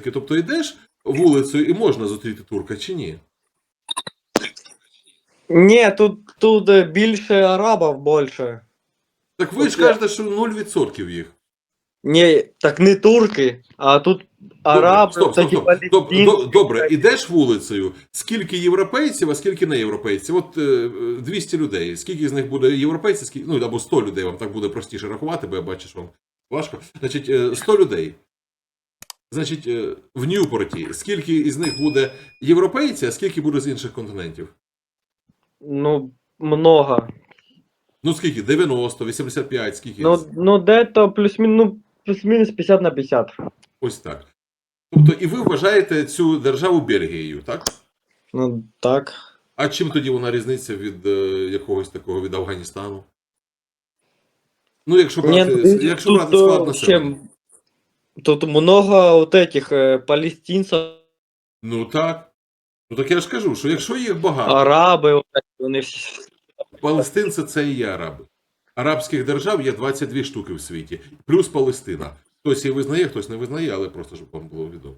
таки, тобто йдеш вулицею і можна зустріти турка чи ні? Ні, тут, тут е, більше арабів більше. Так ви ж кажете, що 0% їх. Ні, так не турки, а тут араби, стоп, стоп, такі стоп. Доб- до- Добре, ідеш вулицею. Скільки європейців, а скільки не європейців? От е, 200 людей. Скільки з них буде європейців, скільки, ну або 100 людей, вам так буде простіше рахувати, бо я бачу, що вам важко. Значить, е, 100 людей. Значить, е, в Ньюпорті, скільки із них буде європейці, а скільки буде з інших континентів? Ну, много. Ну скільки? 90, 85, скільки? Ну, ну де-то плюс-мінус ну, плюс-мінус 50 на 50. Ось так. Тобто, і ви вважаєте цю державу Бельгією, так? Ну, так. А чим тоді вона різниця від е, якогось такого від Афганістану? Ну, якщо брати, Ні, якщо брати е, склад ще населення. Тут много от этих е, палестинців, Ну так. Ну так я ж кажу, що якщо їх багато, араби, от такі, вони всі. палестинці це і є араби. Арабських держав є 22 штуки в світі, плюс Палестина. Хтось її визнає, хтось не визнає, але просто щоб вам було відомо.